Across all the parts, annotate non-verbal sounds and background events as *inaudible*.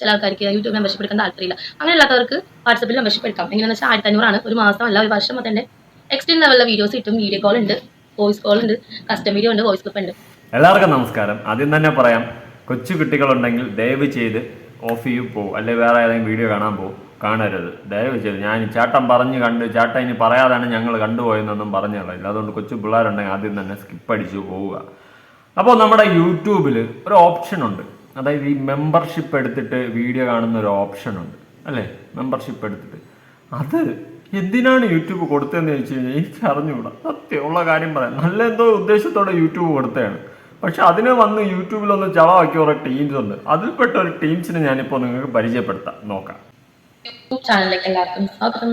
ചില ആൾക്കാർക്ക് YouTube membership എടുക്കാൻ താല്പര്യമില്ല. അങ്ങനെയുള്ളവർക്ക് വാട്സപ്പിൽ മെമ്പർഷിപ്പ് എടുക്കാം. എങ്ങനെയാണെന്ന് വെച്ചാൽ ആയിരത്തി അഞ്ഞൂറാണ് ഒരു മാസം അല്ല ഒരു വർഷം തന്നെ എക്സ്റ്റീൻ ലെവലിലെ വീഡിയോസ് കിട്ടും വീഡിയോ കോൾ ഉണ്ട് വോയിസ് കോൾ ഉണ്ട് കസ്റ്റം വീഡിയോ ഉണ്ട് വോയിസ് ക്ലിപ്പ് ഉണ്ട്. എല്ലാവർക്കും നമസ്കാരം. ആദ്യം തന്നെ പറയാം കൊച്ചു കുട്ടികളുണ്ടെങ്കിൽ ദയവ് ചെയ്ത് ഓഫ് ചെയ്യും പോകും അല്ലെങ്കിൽ വേറെ ഏതെങ്കിലും വീഡിയോ കാണാൻ പോകും കാണരുത്. ദയവ് ചെയ്ത്. ഞാൻ ചേട്ടൻ പറഞ്ഞ് കണ്ട് ചേട്ടൻ ഇനി പറയാതാണ് ഞങ്ങൾ കണ്ടുപോയെന്നൊന്നും പറഞ്ഞില്ല അതുകൊണ്ട് കൊച്ചു പിള്ളേരുണ്ടെങ്കിൽ ആദ്യം തന്നെ സ്കിപ്പ് അടിച്ചു പോവുക. അപ്പോൾ നമ്മുടെ യൂട്യൂബിൽ ഒരു ഓപ്ഷൻ ഉണ്ട്. അതായത് ഈ മെമ്പർഷിപ്പ് എടുത്തിട്ട് വീഡിയോ കാണുന്ന ഒരു ഓപ്ഷൻ ഉണ്ട് അല്ലേ? മെമ്പർഷിപ്പ് എടുത്തിട്ട്. അത് എന്തിനാണ് യൂട്യൂബ് കൊടുത്തതെന്ന് ചോദിച്ചു കഴിഞ്ഞാൽ എനിക്ക് അറിഞ്ഞുകൂടാ സത്യമുള്ള കാര്യം പറയാം. നല്ല എന്തോ ഉദ്ദേശത്തോടെ യൂട്യൂബ് കൊടുത്തതാണ്. പക്ഷെ അതിനെ വന്ന് യൂട്യൂബിലൊന്ന് ചളവാക്കിയ കുറേ ടീംസ് ഉണ്ട്. അതിൽപ്പെട്ട ഒരു ടീംസിനെ ഞാനിപ്പോൾ നിങ്ങൾക്ക് പരിചയപ്പെടുത്താം. നോക്കാം. യൂട്യൂബ് ചാനലിലേക്ക് എല്ലാവർക്കും സ്വാഗതം.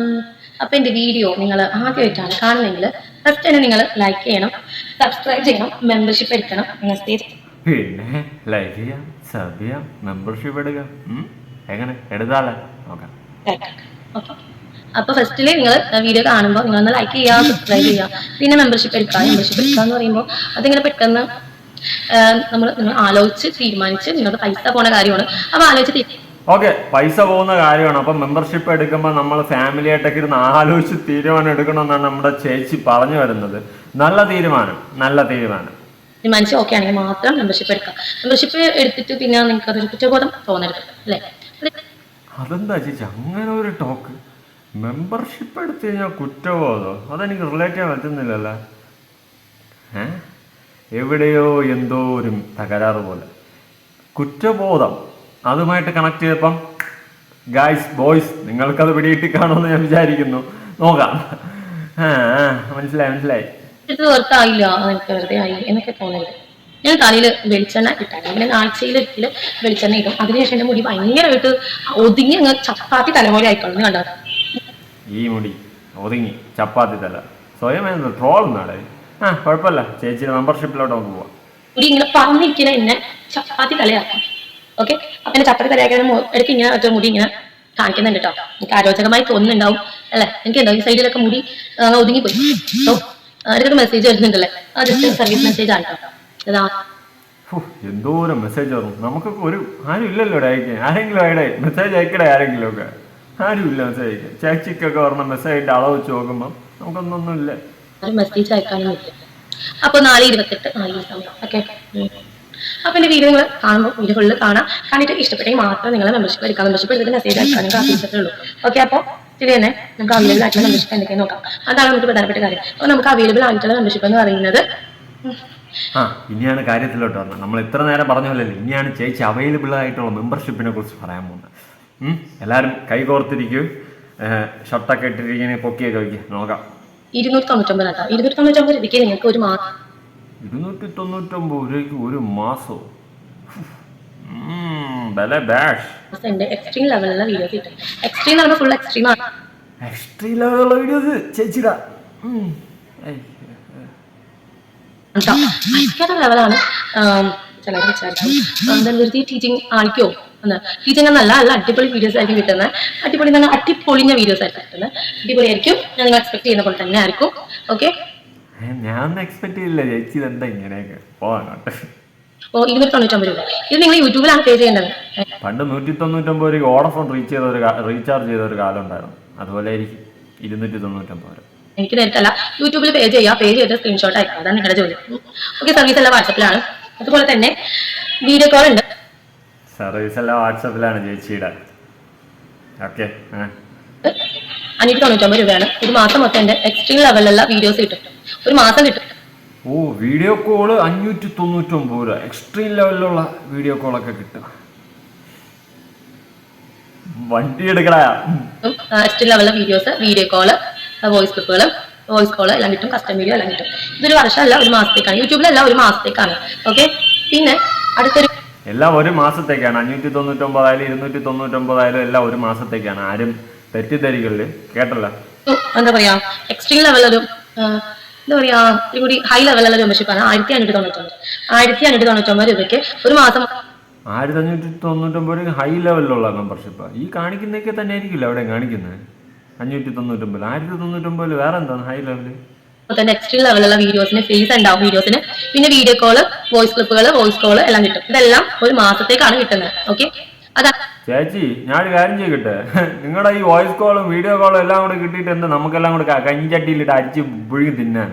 അപ്പൊ എന്റെ വീഡിയോ നിങ്ങൾ ആദ്യമായിട്ടാണ് കാണുന്നെങ്കിൽ ഫസ്റ്റ് തന്നെ നിങ്ങൾ ലൈക്ക് ചെയ്യണം സബ്സ്ക്രൈബ് ചെയ്യണം മെമ്പർഷിപ്പ് എടുക്കണം. മെസ്സേജ് പിന്നെ ലൈക്ക് ചെയ്യാം സബ് ചെയ്യാം മെമ്പർഷിപ്പ് എടുക്കാം. എങ്ങനെ? എടുത്താലേ നോക്കാം. *laughs* അപ്പൊ ഫസ്റ്റിൽ നിങ്ങൾ വീഡിയോ കാണുമ്പോൾ നിങ്ങൾ ഒന്ന് ലൈക്ക് ചെയ്യുക സബ്സ്ക്രൈബ് ചെയ്യുക പിന്നെ മെമ്പർഷിപ്പ് എടുക്കുക മെമ്പർഷിപ്പ് എടുക്കുക എന്ന് പറയുമ്പോൾ അതിങ്ങനെ പെട്ടെന്ന് നമ്മൾ നിങ്ങൾ ആലോചിച്ച് തീരുമാനിച്ച് നിങ്ങളുടെ പൈസ പോണ കാര്യമാണ്. അപ്പൊ ആലോചിച്ച് ഓക്കെ പൈസ പോകുന്ന കാര്യമാണ്. അപ്പം മെമ്പർഷിപ്പ് എടുക്കുമ്പോൾ നമ്മൾ ഫാമിലി ആയിട്ടൊക്കെ ഇരുന്ന് ആലോചിച്ച് തീരുമാനം എടുക്കണമെന്നാണ് നമ്മുടെ ചേച്ചി പറഞ്ഞു വരുന്നത്. നല്ല തീരുമാനം നല്ല തീരുമാനം. തീരുമാനിച്ച് ഓക്കെ ആണെങ്കിൽ മാത്രം മെമ്പർഷിപ്പ് എടുക്കാം. മെമ്പർഷിപ്പ് എടുത്തിട്ട് പിന്നെ നിങ്ങൾക്ക് അതൊരു കുറ്റബോധം തോന്നരുത് അല്ലേ? അതെന്താ ചേച്ചി? അങ്ങനെ ഒരു ടോക്ക് മെമ്പർഷിപ്പ് എടുത്തു കഴിഞ്ഞാൽ കുറ്റബോധം? അതെനിക്ക് റിലേറ്റ് ചെയ്യാൻ പറ്റുന്നില്ലല്ലോ. എവിടെയോ എന്തോ ഒരു തകരാറ് പോലെ. കുറ്റബോധം. അതുമായിട്ട് കണക്ട് ചെയ്തപ്പം ഗായ്സ് ബോയ്സ് നിങ്ങൾക്കത് പിടിയിട്ട് കാണുമെന്ന് ഞാൻ വിചാരിക്കുന്നു. നോക്കാം. മനസ്സിലായി മനസ്സിലായി. ഇത് വെറുതെ ആയില്ല എനിക്ക് വെറുതെ ആയി എന്നൊക്കെ തോന്നരുത് ഞാൻ തലയിൽ വെളിച്ചെണ്ണ ഇട്ടാണ് പിന്നെ ആഴ്ചയിൽ ഒരിക്കലും വെളിച്ചെണ്ണ ഇടും. അതിനുശേഷം എന്റെ മുടി ഭയങ്കരമായിട്ട് ഒതുങ്ങി അങ്ങ് ചപ്പാത്തി തലമുറ ആയിക്കോളും. കണ്ടത് ഈ മുടി ഒതുങ്ങി ചപ്പാത്തി തല. സ്വയം ട്രോൾ നാളെ ആ കുഴപ്പമില്ല. ചേച്ചിയുടെ മെമ്പർഷിപ്പിലോട്ട് നമുക്ക് പോവാം. മുടി ഇങ്ങനെ പറഞ്ഞിരിക്കുന്ന എന്നെ ചപ്പാത്തി തലയാക്കാം. ഓക്കെ അപ്പൊ എന്നെ ചപ്പാത്തി തലയാക്കാൻ ഇടയ്ക്ക് ഇങ്ങനെ മറ്റേ മുടി ഇങ്ങനെ കാണിക്കുന്നുണ്ട് കേട്ടോ. എനിക്ക് ആരോചകമായി തോന്നുന്നുണ്ടാവും. അല്ലേ? എനിക്ക് എന്താ ഈ സൈഡിലൊക്കെ മുടി ഒതുങ്ങി ഒതുങ്ങിപ്പോയി. അടുത്തൊരു മെസ്സേജ് വരുന്നുണ്ടല്ലേ? ആ ജസ്റ്റ് സർവീസ് മെസ്സേജ് ആണ് അതാ. എന്തോരം മെസ്സേജ് വന്നു നമുക്ക് ഒരു ആരും ഇല്ലല്ലോ ഇവിടെ അയക്കാൻ. ആരെങ്കിലും അയടെ? മെസ്സേജ് അയക്കടേ ആരെങ്കിലും ഒക്കെ ആരും ഇല്ല മെസ്സേജ് അയക്കാൻ. ചേച്ചിക്കൊക്കെ പറഞ്ഞ മെസ്സേജ് ആയിട്ട് അളവ് വെച്ച് നോക്കുമ്പോൾ നമുക്കൊന്നൊന്നും ഇല്ല. ഒരു മെസ്സേജ് അയക്കാനും ഇല്ല. അപ്പൊ നാല് ഇരുപത്തെട്ട് നാല് ഓക്കെ അപ്പൊ എന്റെ വീഡിയോ നിങ്ങൾ കാണുമ്പോൾ വീഡിയോകളിൽ കാണാം. കണ്ടിട്ട് ഇഷ്ടപ്പെട്ടെങ്കിൽ മാത്രം നിങ്ങൾ മെമ്പർഷിപ്പ് എടുക്കാം. മെമ്പർഷിപ്പ് എടുത്തിട്ട് മെസ്സേജ് അയക്കാൻ ഉള്ളൂ. ഓക്കെ അപ്പോൾ ഇതിൽ തന്നെ നമുക്ക് അവൈലബിൾ ആയിട്ടുള്ള മെമ്പർഷിപ്പ് എന്തൊക്കെയാണ് നോക്കാം. അതാണ് നമുക്ക് പ്രധാനപ്പെട്ട കാര്യം. അപ്പോൾ നമുക്ക് അവൈലബിൾ ആയിട്ടുള്ള മെമ്പർഷിപ്പ് എന്ന് പറയുന്നത് ആ ഇനിയാണ് കാര്യത്തിലോട്ട് വന്നത്. നമ്മൾ ഇത്ര നേരം പറഞ്ഞ പോലെയല്ലേ ഇനിയാണ് ചേച്ചി അവൈലബിൾ ആയിട്ടുള്ള മെമ്പർഷിപ്പിനെ കുറിച്ച് പറയാൻ പോകുന്നത്. എല്ലാവരും കൈകോർത്തിരിക്കും ഷർട്ടൊക്കെ ഇട്ടിരിക്കുന്ന പൊക്കിയൊക്കെ വയ്ക്കുക നോക്കാം ഇരുന്നൂറ്റി തൊണ്ണൂറ്റൊമ്പത് കേട്ടോ ഇരുന്നൂറ്റി തൊണ്ണൂറ്റൊമ്പത് രൂപയ്ക്ക് നിങ്ങൾക്ക് ഒരു മാസം ഇരുന്നൂറ്റി തൊണ്ണൂറ്റൊമ്പത് രൂപയ്ക്ക് ഒരു മാസോ? ബാഷ് ഉണ്ട്. എക്സ്ട്രീം ലെവലിലുള്ള വീഡിയോസ് കിട്ടും എക്സ്ട്രീം എന്ന് പറയുമ്പോൾ ഫുൾ എക്സ്ട്രീം ആണ്. എക്സ്ട്രീ ലെവലുള്ള വീഡിയോസ് ചേച്ചിടാ. ഉം. ഏയ്. കേട്ടോ ഭയങ്കര ലെവലാണ് ചിലർ വിചാരിക്കും. എന്താ വെറുതെ ടീച്ചിങ് നല്ല എന്ന്. ടീച്ചിങ് എന്നല്ല നല്ല അടിപൊളി വീഡിയോസ് ആയിരിക്കും കിട്ടുന്നത് അടിപൊളി നല്ല അടിപൊളിഞ്ഞ വീഡിയോസ് ആയിരിക്കും കിട്ടുന്നത് അടിപൊളിയായിരിക്കും ഞാൻ നിങ്ങൾ എക്സ്പെക്ട് ചെയ്യുന്ന പോലെ തന്നെ ആയിരിക്കും. ഓക്കെ ഞാൻ എക്സ്പെക്ട് ചെയ്തില്ല. ചേച്ചി എന്താ ഇങ്ങനെയൊക്കെ? പോവാങ്ങോട്ട് അപ്പോൾ ഇരുന്നൂറ്റി തൊണ്ണൂറ്റൊമ്പത് രൂപ. ഇത് നിങ്ങൾ യൂട്യൂബിലാണ് പേ ചെയ്യേണ്ടത്. പണ്ട് നൂറ്റി തൊണ്ണൂറ്റൊമ്പത് രൂപ ഓടഫോൺ റീച്ച് ചെയ്ത ഒരു റീചാർജ് ചെയ്ത ഒരു കാലം ഉണ്ടായിരുന്നു. അതുപോലെ ആയിരിക്കും ഇരുന്നൂറ്റി തൊണ്ണൂറ്റൊമ്പത് രൂപ. എനിക്ക് നേരിട്ടല്ല. യൂട്യൂബിൽ പേ ചെയ്യുക പേ ചെയ്തിട്ട് സ്ക്രീൻഷോട്ട് അയക്കുക അതാണ് നിങ്ങളുടെ ജോലി. ഓക്കെ സർവീസ് എല്ലാം വാട്സപ്പിലാണ്. അതുപോലെ തന്നെ വീഡിയോ കോൾ ഉണ്ട്. സർവീസ് എല്ലാം വാട്സപ്പിലാണ് ചേച്ചിയുടെ. ഓക്കെ അഞ്ഞൂറ്റി തൊണ്ണൂറ്റൊമ്പത് രൂപയാണ്. ഒരു മാസം മൊത്തം എന്റെ എക്സ്ട്രീം ലെവലിലുള്ള വീഡിയോസ് കിട്ടും. ഒരു മാസം കിട്ടും. ഓ വീഡിയോ കോൾ അഞ്ഞൂറ്റി തൊണ്ണൂറ്റൊമ്പത് രൂപ എക്സ്ട്രീം ലെവലിലുള്ള വീഡിയോ കോളൊക്കെ കിട്ടും. വണ്ടി എടുക്കടാ. എക്സ്ട്രീം ലെവലിലെ വീഡിയോസ് വീഡിയോ കോൾ വോയിസ് ക്ലിപ്പുകൾ വോയിസ് കോൾ എല്ലാം കിട്ടും കസ്റ്റം വീഡിയോ എല്ലാം കിട്ടും. ഇതൊരു വർഷമല്ല ഒരു മാസത്തേക്കാണ്. യൂട്യൂബിലല്ല ഒരു മാസത്തേക്കാണ്. ഓക്കെ പിന്നെ അടുത്തൊരു എല്ലാം ഒരു മാസത്തേക്കാണ്. അഞ്ഞൂറ്റി തൊണ്ണൂറ്റൊമ്പതായാലും ഇരുന്നൂറ്റി തൊണ്ണൂറ്റൊമ്പതായാലും എല്ലാം ഒരു മാസത്തേക്കാണ്. ആരും തെറ്റിദ്ധരികളിൽ കേട്ടല്ലോ? എന്താ പറയാ? എക്സ്ട്രീം ലെവലൊരു എന്താ പറയാ ഒരു കൂടി ഹൈ ലെവലുള്ള ആണ്. ആയിരത്തി അഞ്ഞൂറ്റി തൊണ്ണൂറ്റൊമ്പത് ആയിരത്തി അഞ്ഞൂറ്റി തൊണ്ണൂറ്റൊമ്പത് രൂപയ്ക്ക് ഒരു മാസം ആയിരത്തി അഞ്ഞൂറ്റി തൊണ്ണൂറ്റൊമ്പത് ഒമ്പത് ഹൈ ലെവലിലുള്ള മെമ്പർഷിപ്പ് ഈ കാണിക്കുന്നതൊക്കെ തന്നെ ആയിരിക്കില്ല അവിടെ കാണിക്കുന്നത് അഞ്ഞൂറ്റി തൊണ്ണൂറ്റൊമ്പത് ആയിരത്തി തൊണ്ണൂറ്റൊമ്പതിൽ വേറെ എന്താണ് ഹൈ ലെവൽ തന്നെ നെക്സ്റ്റ് ലെവലുള്ള വീഡിയോസിന് ഫീസ് ഉണ്ടാവും വീഡിയോസിന് പിന്നെ വീഡിയോ കോൾ വോയിസ് ക്ലിപ്പുകൾ വോയിസ് കോൾ എല്ലാം കിട്ടും. ഇതെല്ലാം ഒരു മാസത്തേക്കാണ് കിട്ടുന്നത് ഓക്കെ അതാ. ചേച്ചി ഞാനൊരു കാര്യം ചെയ്യട്ടെ? നിങ്ങളുടെ ഈ വോയിസ് കോളും വീഡിയോ കോളും എല്ലാം കൂടെ കിട്ടിയിട്ട് എന്താ നമുക്കെല്ലാം കൂടെ കഞ്ഞിച്ചട്ടിയിലിട്ട് അരിച്ച് പുഴുകി തിന്നാൻ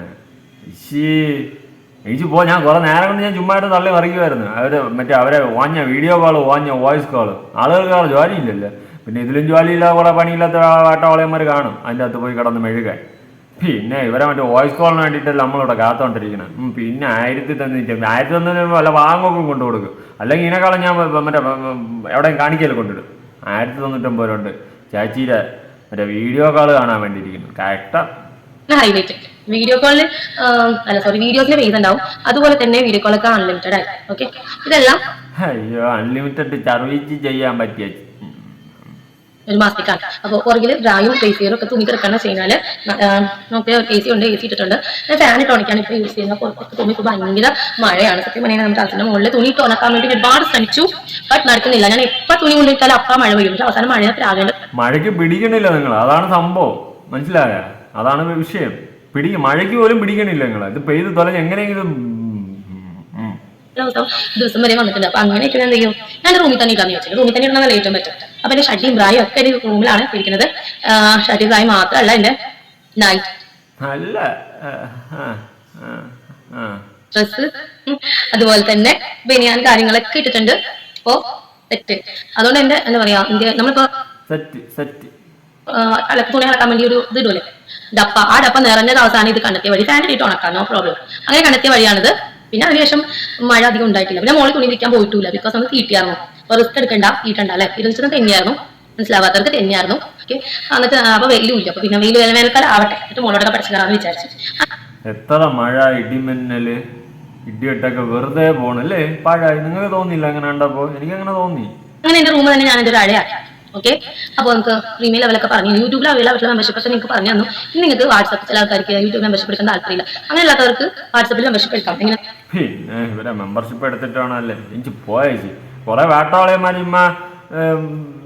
എനിക്ക് പോ ഞാൻ കുറെ നേരം കൊണ്ട് ഞാൻ ചുമ്മായിട്ട് തള്ളി മറിക്കുമായിരുന്നു അവർ മറ്റേ അവരെ ഓഞ്ഞ വീഡിയോ കോൾ ഓഞ്ഞ വോയിസ് കോൾ ആളുകൾക്ക് ജോലി ജോലിയില്ലല്ലോ. പിന്നെ ഇതിലും ജോലിയില്ലാതെ കുറെ പണിയില്ലാത്ത വാട്ടവളയന്മാർ കാണും. അതിന്റെ അകത്ത് പോയി കിടന്ന് മെഴുകാൻ. പിന്നെ ഇവരെ മറ്റേ വോയിസ് കോളിന് വേണ്ടിയിട്ടല്ല നമ്മളിവിടെ കാത്തോണ്ടിരിക്കണം. പിന്നെ ആയിരത്തി തന്നെ ആയിരത്തി തന്നെ വല്ല വാങ്ങൊക്കെ കൊണ്ടു കൊടുക്കും അല്ലെങ്കിൽ ഇതിനേക്കാളും ഞാൻ മറ്റേ എവിടെയും കാണിക്കൽ കൊണ്ടിടും. ആയിരത്തി തൊണ്ണൂറ്റൊമ്പത് രൂപ ഉണ്ട് ചാച്ചിയുടെ മറ്റേ വീഡിയോ കോൾ കാണാൻ വേണ്ടിയിരിക്കുന്നു. കറക്റ്റാ ഹൈലൈറ്റ് വീഡിയോ കോളിൽ അല്ല സോറി വീഡിയോസിൽ പേസ് ഉണ്ടാവും. അതുപോലെ തന്നെ വീഡിയോ കോളൊക്കെ അൺലിമിറ്റഡ് ആയി ഓക്കെ ഇതെല്ലാം അയ്യോ അൺലിമിറ്റഡ് സർവീസ് ചെയ്യാൻ പറ്റിയ. ഒരു മാസത്തേക്കാണ് അപ്പോൾ പുറകിൽ ഡ്രായും ഫേസിയറും ഒക്കെ തുണി കിടക്കണം കഴിഞ്ഞാൽ നമുക്ക് എ സി ഉണ്ട് എ സി ഇട്ടിട്ടുണ്ട്. ഫാൻ ഇട്ട് ഉണക്കാണ് ഇപ്പോൾ യൂസ് ചെയ്യുന്നത്. പുറത്തൊക്കെ തുണി ഇപ്പോൾ ഭയങ്കര മഴയാണ്. സത്യം പറഞ്ഞാൽ നമ്മുടെ അതിന്റെ മുകളിൽ തുണി ഇട്ട് ഉണക്കാൻ വേണ്ടി ഒരുപാട് ശ്രമിച്ചു. ബട്ട് നടക്കുന്നില്ല. ഞാൻ എപ്പോൾ തുണി കൊണ്ടിട്ടാലും അപ്പം മഴ പെയ്യും. പക്ഷെ അവസാനം മഴ ആകേണ്ട മഴയ്ക്ക് പിടിക്കണില്ല നിങ്ങൾ അതാണ് സംഭവം. മനസ്സിലായ? അതാണ് വിഷയം. പിടി മഴയ്ക്ക് പോലും പിടിക്കണില്ല നിങ്ങൾ ഇത് പെയ്ത് തൊലഞ്ഞ് എങ്ങനെയെങ്കിലും. ദിവസം വരെ വന്നിട്ടുണ്ട്. അപ്പൊ അങ്ങനെയൊക്കെ ഞാൻ എന്ത് ചെയ്യും? ഞാൻ റൂമിൽ തന്നെ ഇടാന്ന് ചോദിച്ചത് റൂമിൽ തന്നെ ഇടുന്ന ഏറ്റവും പറ്റും അപ്പൊ എന്റെ ഷട്ടിയും ബ്രായും ഒക്കെ എന്റെ റൂമിലാണ് ഇരിക്കുന്നത്. ഷഡിയും ബ്രായും മാത്രമല്ല എന്റെ നൈറ്റ് അല്ല ആ. അതുപോലെ തന്നെ ബനിയാൻ കാര്യങ്ങളൊക്കെ ഇട്ടിട്ടുണ്ട്. അപ്പോ സെറ്റ് അതുകൊണ്ട് എന്റെ എന്താ പറയാ നമ്മളിപ്പോ സെറ്റ് സെറ്റ് ആ, അലക്ക് തുണി അളക്കാൻ വേണ്ടി ഒരു ഇത് ഇടൂലേ? ഡപ്പ. ആ ഡപ്പ നിറഞ്ഞത് അവസാനം ഇത് കണ്ടെത്തിയ വഴി ഫാൻ ഇട്ട് ഉണക്കാം. നോ പ്രോബ്ലം അങ്ങനെ കണ്ടെത്തിയ വഴിയാണിത്. പിന്നെ അതിനുശേഷം മഴ അധികം ഉണ്ടായിട്ടില്ല. പിന്നെ മോളിൽ തുണി വിൽക്കാൻ പോയിട്ടില്ല ബിക്കോസ് നമ്മൾ തീറ്റിയായിരുന്നു അപ്പൊ റിസ്ക് എടുക്കണ്ട തീറ്റണ്ട അല്ലെ? ഇത് വെച്ചത് തെന്നിയായിരുന്നു. മനസ്സിലാവാത്തവർക്ക് തെന്നിയായിരുന്നു. ഓക്കെ എന്നിട്ട് അപ്പൊ വെയിലും ഇല്ല. അപ്പൊ പിന്നെ വെയിൽ വേനൽക്കാലം ആവട്ടെ. എന്നിട്ട് മോളോടൊക്കെ പഠിച്ചതാണെന്ന് വിചാരിച്ചു. എത്ര മഴ ഇടിമിന്നൽ ഇടിവെട്ടൊക്കെ വെറുതെ പോണല്ലേ പാഴായി. നിങ്ങൾക്ക് തോന്നിയില്ല അങ്ങനെ ഉണ്ടപ്പോ എനിക്ക് അങ്ങനെ തോന്നി. അങ്ങനെ എന്റെ റൂം തന്നെ ഞാൻ എന്റെ ഒരു അഴയാക്കി. ഓക്കെ അപ്പോൾ നമുക്ക് പ്രീമിയം ലെവലൊക്കെ പറഞ്ഞു. യൂട്യൂബിൽ അവൈലബിൾ ആയിട്ടുള്ള മെമ്പർഷിപ്പ് ഒക്കെ നിങ്ങൾക്ക് പറഞ്ഞു തന്നു. ഇനി നിങ്ങൾക്ക് വാട്സപ്പ് ചില ആൾക്കാർക്ക് യൂട്യൂബ് മെമ്പർഷിപ്പ് എടുക്കാൻ താല്പര്യമില്ല. അങ്ങനെയുള്ളവർക്ക് വാട്സപ്പിൽ മെമ്പർഷിപ്പ് എടുക്കാം. എങ്ങനെ? മെമ്പർഷിപ്പ് എടുത്തിട്ടാണല്ലേ? എനിക്ക് പോയേച്ചി കുറെ ഏം,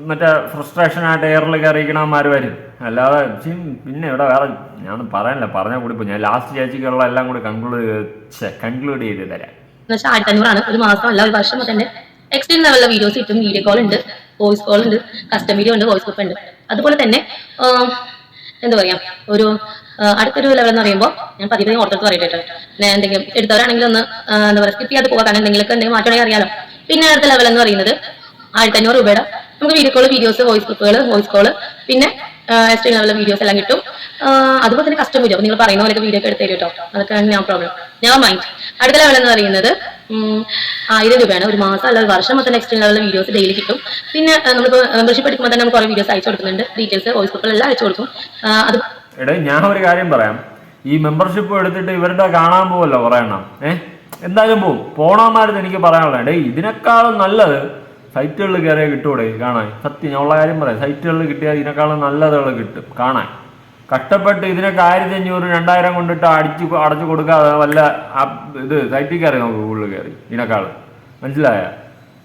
മറ്റേ ഫ്രസ്ട്രേഷനായിട്ട് എയറിൽ കയറിയിരിക്കണമാർ വരും അല്ലാതെ പിന്നെ ഇവിടെ വേറെ ഞാൻ പറയാനില്ല. പറഞ്ഞാൽ കൂടി ഞാൻ ലാസ്റ്റ് ചേച്ചിക്കുള്ള എല്ലാം കൂടി കൺക്ലൂഡ് കൺക്ലൂഡ് ചെയ്ത് തരാം. അഞ്ഞൂറാണ്. ഒരു മാസം അല്ല ഒരു തന്നെ. എക്സ്ട്രീം ലെവലിലെ വീഡിയോസ് കിട്ടും വീഡിയോ കോൾ ഉണ്ട് വോയിസ് കോൾ ഉണ്ട് കസ്റ്റം വീഡിയോ ഉണ്ട് വോയിസ് ഗ്രൂപ്പ് ഉണ്ട്. അതുപോലെ തന്നെ എന്താ പറയാ ഒരു അടുത്തൊരു ലെവൽ എന്ന് പറയുമ്പോൾ ഞാൻ പതിവ് ഓർത്തെടുത്ത് പറയട്ടെ. എന്തെങ്കിലും എടുത്തവരാണെങ്കിൽ ഒന്ന് എന്താ പറയുക സ്കിപ്പ് ചെയ്യാതെ പോകാൻ എന്തെങ്കിലും മാറ്റണമെങ്കിൽ അറിയാലോ. പിന്നെ അടുത്ത ലെവൽ എന്ന് പറയുന്നത് ആയിരത്തി അഞ്ഞൂറ് രൂപയുടെ. നമുക്ക് വീഡിയോ കോൾ വീഡിയോസ് വോയിസ് ക്ലിപ്പുകൾ വോയിസ് കോൾ പിന്നെ എക്സ്ട്രീം ലെവലിലെ വീഡിയോസ് എല്ലാം കിട്ടും. അതുപോലെ തന്നെ കസ്റ്റം വീഡിയോ നിങ്ങൾ പറയുന്ന പോലെ വീഡിയോ ഒക്കെ എടുത്ത് തരും കേട്ടോ. അതൊക്കെ ഞാൻ പ്രോബ്ലം ഞാൻ മൈൻഡ് അടുത്ത ലെവൽ എന്ന് പറയുന്നത് ആയിരം രൂപയാണ്. ഒരു മാസം അല്ലെങ്കിൽ വർഷം മൊത്തം എക്സ്ട്രീം ലെവലിലെ വീഡിയോസ് ഡെയിലി കിട്ടും. പിന്നെ നമ്മൾ മെമ്പർഷിപ്പ് എടുക്കുമ്പോൾ തന്നെ നമുക്ക് കുറേ വീഡിയോസ് അയച്ചു കൊടുക്കുന്നുണ്ട്. ഡീറ്റെയിൽസ് വോയിസ് ഗ്രൂപ്പുകളെല്ലാം അയച്ചു കൊടുക്കും. അത് എടേ ഞാൻ ഒരു കാര്യം പറയാം. ഈ മെമ്പർഷിപ്പ് എടുത്തിട്ട് ഇവരുടെ കാണാൻ പോവല്ലോ എണ്ണം. ഏഹ് എന്തായാലും പോവും. പോണമാരുന്ന് എനിക്ക് പറയാനുള്ളത്. ഡേ ഇതിനേക്കാളും നല്ലത് സൈറ്റുകളിൽ കയറിയാൽ കിട്ടൂടെ കാണാൻ. സത്യം ഞാൻ ഉള്ള കാര്യം പറയാം. സൈറ്റുകളിൽ കിട്ടിയാൽ ഇതിനേക്കാളും നല്ലതുകൾ കിട്ടും കാണാൻ. കഷ്ടപ്പെട്ട് ഇതിനൊക്കെ ആയിരത്തി അഞ്ഞൂറ് രണ്ടായിരം കൊണ്ടിട്ട് അടിച്ച് അടച്ചു കൊടുക്കാതെ വല്ല ഇത് സൈറ്റിൽ കയറി നമുക്ക് ഗൂഗിളിൽ കയറി ഇതിനേക്കാളും. മനസ്സിലായ?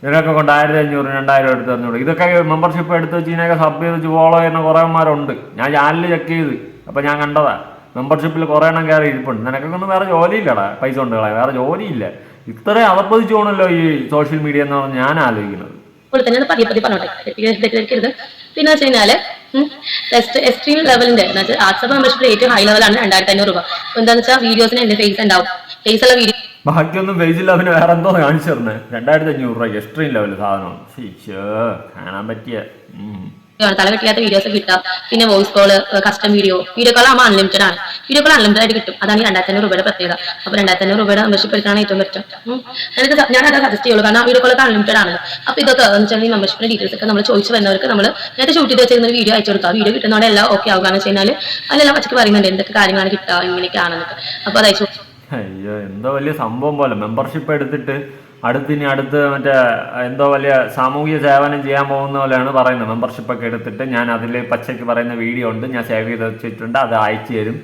ഇതിനൊക്കെ കൊണ്ട് ആയിരത്തി അഞ്ഞൂറ് രണ്ടായിരം എടുത്ത് തന്നോളൂ ഇതൊക്കെ മെമ്പർഷിപ്പ് എടുത്ത് വെച്ച് ഇതിനൊക്കെ സബ് ചെയ്ത് വെച്ച് ഫോളോ ചെയ്യുന്ന കുറേമാരുണ്ട് ഞാൻ ചാനൽ ചെക്ക് ചെയ്ത് അപ്പം ഞാൻ കണ്ടതാ. മെമ്പർഷിപ്പിൽ കുറേ എണ്ണം കയറി ഇരിപ്പുണ്ട്. നിനക്കൊന്നും വേറെ ജോലിയില്ലടാ പൈസ കൊണ്ട് കളയാ വേറെ ജോലിയില്ല. ഇത്ര അതപ്പതിച്ചു പോകണല്ലോ ഈ സോഷ്യൽ മീഡിയ എന്ന് പറഞ്ഞ് ഞാൻ ആലോചിക്കുന്നത്. പിന്നെ വെച്ച് കഴിഞ്ഞാൽ എക്സ്ട്രീം ലെവലിന്റെ വാട്സ്ആപ്പ് മെമ്പർഷിപ്പ് ഏറ്റവും ഹൈ ലെവലാണ് രണ്ടായിരത്തി അഞ്ഞൂറ് രൂപ. എന്താണെന്ന് വെച്ചാൽ വീഡിയോസിന് എന്റെ ഫേസ് ഉണ്ടാവും. ഫേസ് ഉള്ള വീഡിയോ ബാക്കിയൊന്നും പേജില്ല അവന് വേറെ എന്തോ കാണിച്ചു തരുന്നത് രണ്ടായിരത്തി അഞ്ഞൂറ് രൂപ എക്സ്ട്രീം ലെവൽ സാധനമാണ് കാണാൻ പറ്റിയ തല കെട്ടില്ലാത്ത വീഡിയോസ് കിട്ടാം. പിന്നെ voice call custom video video call ആകുമ്പോൾ അൺലിമിറ്റഡ് ആണ്. വീഡിയോ കോൾ അൺലിമിറ്റഡ് ആയിട്ട് കിട്ടും. അതാണ് രണ്ടായിരത്തി അഞ്ഞൂറ് രൂപയുടെ പ്രത്യേകത. അപ്പൊ രണ്ടായിരത്തി രൂപയുടെ മെമ്പർഷിപ്പ് എടുക്കാനാണ് ഏറ്റവും പറ്റും എനിക്ക് ഞാൻ അത് സജസ്റ്റ് ചെയ്യുള്ളൂ. കാരണം വീഡിയോ കോളൊക്കെ അൺലിമിറ്റഡ് ആണ് അപ്പൊ ഇതൊക്കെ എന്ന് വെച്ചാൽ ഈ മെമ്പർഷിപ്പിന്റെ ഡീറ്റെയിൽസ് ഒക്കെ നമ്മൾ ചോദിച്ചു വരുന്നവർക്ക് നമ്മൾ നേരത്തെ ഷൂട്ട് ചെയ്ത് വെച്ചിരുന്ന വീഡിയോ അയച്ചു കൊടുക്കുക വീഡിയോ കിട്ടുന്നതോടെ എല്ലാം ഓക്കെ ആവുക എന്ന് വെച്ച് കഴിഞ്ഞാൽ അതിലെല്ലാം പച്ചക്ക് പറയുന്നുണ്ട് എന്തൊക്കെ കാര്യങ്ങളാണ് കിട്ടുക ഇങ്ങനെയൊക്കെയാണെന്നൊക്കെ. അപ്പൊ അത് അയ്യോ എന്തോ വലിയ സംഭവം പോലെ. മെമ്പർഷിപ്പ് എടുത്തിട്ട് അടുത്തിനി അടുത്ത് മറ്റേ എന്തോ വലിയ സാമൂഹിക സേവനം ചെയ്യാൻ പോകുന്ന പോലെയാണ് പറയുന്നത്. മെമ്പർഷിപ്പ് ഒക്കെ എടുത്തിട്ട് ഞാൻ അതിൽ പച്ചയ്ക്ക് പറയുന്ന വീഡിയോ ഉണ്ട്. ഞാൻ സേവ് ചെയ്ത് വെച്ചിട്ടുണ്ട്. അത് അയച്ചു തരും.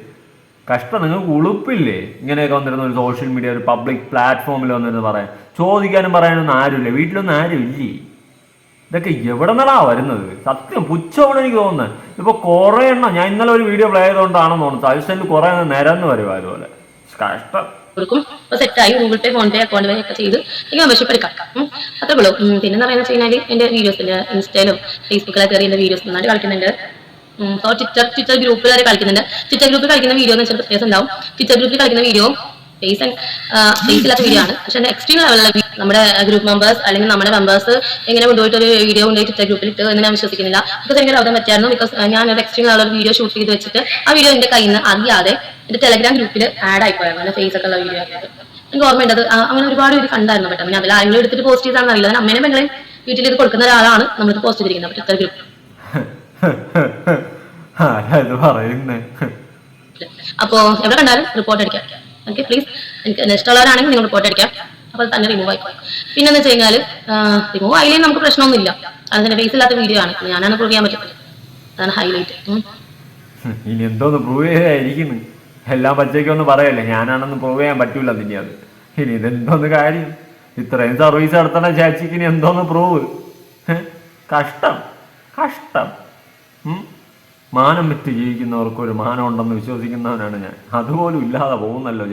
കഷ്ടം. നിങ്ങൾക്ക് ഉളുപ്പില്ലേ? ഇങ്ങനെയൊക്കെ വന്നിരുന്ന ഒരു സോഷ്യൽ മീഡിയ ഒരു പബ്ലിക് പ്ലാറ്റ്ഫോമിൽ വന്നിരുന്ന് പറയാൻ. ചോദിക്കാനും പറയാനൊന്നും ആരുമില്ല. വീട്ടിലൊന്നും ആരും ഇല്ലേ ഇതൊക്കെ എവിടെ നിന്നാ വരുന്നത്? സത്യം. പുച്ഛമാണ് എനിക്ക് തോന്നുന്നത്. ഇപ്പൊ കുറെ എണ്ണം ഞാൻ ഇന്നലെ ഒരു വീഡിയോ പ്ലേ ചെയ്തുകൊണ്ടാണെന്ന് തോന്നുന്നു. അതിൽ കുറെ നിരന്ന് വരുമായിരുന്നു അതുപോലെ കഷ്ടം. കൊടുക്കും. അപ്പൊ സെറ്റായി Google Pay PhonePe account pay ഒക്കെ ചെയ്ത് എനിക്ക് മെമ്പർഷിപ്പ് എടുക്കാം. അത്രേ ഉള്ളൂ. പിന്നെ എന്ന് പറയുന്നത് വെച്ച് കഴിഞ്ഞാൽ എന്റെ വീഡിയോസിന്റെ ഇൻസ്റ്റയിലും ഫേസ്ബുക്കിലൊക്കെ കയറി എന്റെ വീഡിയോസ് നന്നായിട്ട് കളിക്കുന്നുണ്ട്. സോ ട്വിറ്റർ ട്വിറ്റർ ഗ്രൂപ്പിൽ വരെ കളിക്കുന്നുണ്ട്. ട്വിറ്റർ ഗ്രൂപ്പിൽ കളിക്കുന്ന വീഡിയോ എന്ന് വെച്ചാൽ വ്യത്യാസം ഉണ്ടാവും. ട്വിറ്റർ ഗ്രൂപ്പിൽ കളിക്കുന്ന വീഡിയോ ഫേസ് ഫേസ് ഇല്ലാത്ത വീഡിയോ ആണ്. പക്ഷെ എക്സ്ട്രീം ലെവലുള്ള നമ്മുടെ ഗ്രൂപ്പ് മെമ്പേഴ്സ് അല്ലെങ്കിൽ നമ്മുടെ മെമ്പേഴ്സ് എങ്ങനെ കൊണ്ടുപോയിട്ട് ഒരു വീഡിയോ കൊണ്ടുപോയി ട്വിറ്റർ ഗ്രൂപ്പിൽ ഇട്ട് എന്ന് ഞാൻ വിശ്വസിക്കുന്നില്ല. ബിക്കോസ് എനിക്ക് അവിടെ പറ്റിയായിരുന്നു. ബിക്കോസ് ഞാൻ ഒരു എക്സ്ട്രീം ലെവലുള്ള വീഡിയോ ഷൂട്ട് ചെയ്ത് വെച്ചിട്ട് ആ വീഡിയോ എന്റെ കയ്യിൽ നിന്ന് അറിയാതെ എന്റെ ടെലഗ്രാം ഗ്രൂപ്പിൽ ആഡ് ആയിപ്പോയായിരുന്നു എന്റെ ഫേസ് ഒക്കെ ഉള്ള വീഡിയോ എനിക്ക് ഓർമ്മയുണ്ട് അത് അങ്ങനെ ഒരുപാട് പേര് കണ്ടായിരുന്നു പെട്ടെന്ന് അതിൽ ആരെങ്കിലും എടുത്തിട്ട് പോസ്റ്റ് ചെയ്താണെന്ന് അറിയില്ല. അമ്മേനെ പെങ്ങളെ വീട്ടിൽ ഇത് കൊടുക്കുന്ന ഒരാളാണ് നമ്മളിത് പോസ്റ്റ് ചെയ്തിരിക്കുന്നത്. ട്വിറ്റർ ഗ്രൂപ്പ് അപ്പൊ *laughs* എവിടെ കണ്ടാലും റിപ്പോർട്ട് അടിക്കാം. ഓക്കെ പ്ലീസ് എനിക്ക് ഇഷ്ടമുള്ളവരാണെങ്കിൽ നിങ്ങൾ റിപ്പോർട്ട് അടിക്കാം. അപ്പോൾ തന്നെ റിമൂവ് ആയിപ്പോയി. പിന്നെന്ന് വെച്ച് കഴിഞ്ഞാൽ റിമൂവ് ആയില്ലെങ്കിൽ നമുക്ക് പ്രശ്നമൊന്നുമില്ല. അതിന്റെ ഫേസ് ഇല്ലാത്ത വീഡിയോ ആണ്. ഞാനാണ് പ്രൂവ് ചെയ്യാൻ പറ്റത്തില്ല അതാണ് ഹൈലൈറ്റ് *laughs* ഇനി എന്തോന്ന് പ്രൂവ് ചെയ്യാതിരിക്കുന്നു എല്ലാം പച്ചയ്ക്കൊന്നും പറയല്ലേ ഞാനാണെന്ന് പ്രൂവ് ചെയ്യാൻ പറ്റൂല നിന്നെ അത്. ഇനി ഇതെന്തോന്ന് കാര്യം? ഇത്രയും സർവീസ് നടത്തണ ചാച്ചിക്ക് ഇനി എന്തോന്ന് പ്രൂവ് കഷ്ടം കഷ്ടം? മാനം വിറ്റ് ജീവിക്കുന്നവർക്ക് ഒരു മാനം ഉണ്ടെന്ന് വിശ്വസിക്കുന്നവനാണ് ഞാൻ. അതുപോലും ഇല്ലാതെ പോകുന്നല്ലോ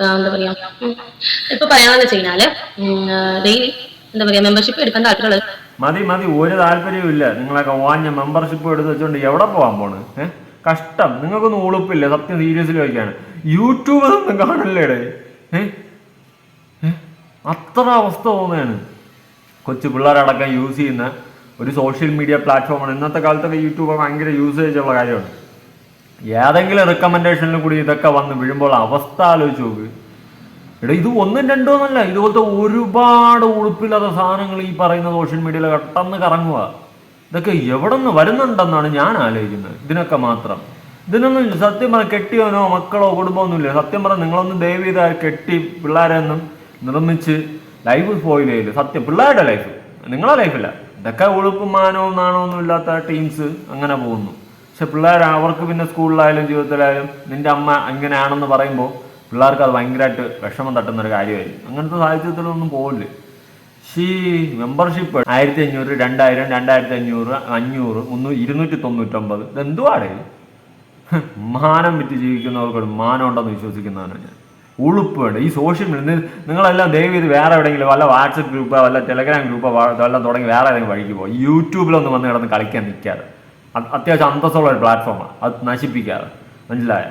ആ, എന്താ പറയാ. ഇപ്പൊ പറയാന്ന് വെച്ച് കഴിഞ്ഞാൽ ഡെയിലി എന്താ പറയാ മെമ്പർഷിപ്പ് എടുക്കാൻ താല്പര്യമുള്ളത് മതി മതി ഒരു താല്പര്യവും ഇല്ല. നിങ്ങളൊക്കെ വാഞ്ഞ മെമ്പർഷിപ്പ് എടുത്ത് വെച്ചോണ്ട് എവിടെ പോകാൻ പോണ്? ഏഹ് കഷ്ടം. നിങ്ങൾക്കൊന്നും ഉളുപ്പില്ല. സത്യം സീരിയസിൽ വയ്ക്കാണ് യൂട്യൂബ് ഒന്നും കാണല്ലേടേ ഏ? ഏ? അത്ര അവസ്ഥ തോന്നുകയാണ്. കൊച്ചു പിള്ളേരടക്കം യൂസ് ചെയ്യുന്ന ഒരു സോഷ്യൽ മീഡിയ പ്ലാറ്റ്ഫോമാണ് ഇന്നത്തെ കാലത്തൊക്കെ യൂട്യൂബ് ഭയങ്കര യൂസേജ് ഉള്ള കാര്യമാണ്. ഏതെങ്കിലും റെക്കമെൻഡേഷനിൽ കൂടി ഇതൊക്കെ വന്ന് വീഴുമ്പോൾ അവസ്ഥ ആലോചിച്ച് നോക്ക്. എടാ ഇത് ഒന്നും രണ്ടോ എന്നല്ല ഇതുപോലത്തെ ഒരുപാട് ഉളുപ്പില്ലാത്ത സാധനങ്ങൾ ഈ പറയുന്ന സോഷ്യൽ മീഡിയയിൽ പെട്ടെന്ന് കറങ്ങുക. ഇതൊക്കെ എവിടെ നിന്ന് വരുന്നുണ്ടെന്നാണ് ഞാൻ ആലോചിക്കുന്നത്. ഇതിനൊക്കെ മാത്രം. ഇതിനൊന്നും സത്യം പറഞ്ഞ കെട്ടിയവനോ മക്കളോ കുടുംബമൊന്നുമില്ല. സത്യം പറഞ്ഞ നിങ്ങളൊന്നും ദയവ് ചെയ്താൽ കെട്ടി പിള്ളേരെന്നും നിർമ്മിച്ച് ലൈഫ് സ്പോയിൽ ചെയ്ത് സത്യം പിള്ളേരുടെ ലൈഫ് നിങ്ങളെ ലൈഫില്ല ഇതൊക്കെ ഉളുപ്പും മാനവും നാണവും ഇല്ലാത്ത ടീംസ് അങ്ങനെ പോകുന്നു. പക്ഷെ പിള്ളേർ അവർക്ക് പിന്നെ സ്കൂളിലായാലും ജീവിതത്തിലായാലും നിന്റെ അമ്മ ഇങ്ങനെയാണെന്ന് പറയുമ്പോൾ പിള്ളേർക്ക് അത് ഭയങ്കരമായിട്ട് വിഷമം തട്ടുന്ന ഒരു കാര്യമായിരിക്കും. അങ്ങനത്തെ സാഹചര്യത്തിലൊന്നും പോകില്ല ഷീ മെമ്പർഷിപ്പ് ആയിരത്തി അഞ്ഞൂറ് രണ്ടായിരം രണ്ടായിരത്തി അഞ്ഞൂറ് അഞ്ഞൂറ് മുന്നൂറ് ഇരുന്നൂറ്റി തൊണ്ണൂറ്റൊമ്പത് ഇതെന്തുവാടേ? മാനം വിറ്റ് ജീവിക്കുന്നവർക്ക് ഒരു മാനം ഉണ്ടെന്ന് വിശ്വസിക്കുന്നവനാണ് ഞാൻ. ഉളുപ്പ് വേണ്ട. ഈ സോഷ്യൽ മീഡിയ നിങ്ങളെല്ലാം ദയവ് ചെയ്ത് വേറെ എവിടെയെങ്കിലും വല്ല വാട്സപ്പ് ഗ്രൂപ്പോ വല്ല ടെലഗ്രാം ഗ്രൂപ്പോ വല്ലതും തുടങ്ങി വേറെ ഏതെങ്കിലും വഴിക്ക് പോകും യൂട്യൂബിലൊന്നും വന്ന് കിടന്ന് കളിക്കാൻ നിൽക്കാതെ. അത് അത്യാവശ്യം അന്തസ്സുള്ള ഒരു പ്ലാറ്റ്ഫോമാണ് അത് നശിപ്പിക്കാതെ. മനസ്സിലായോ?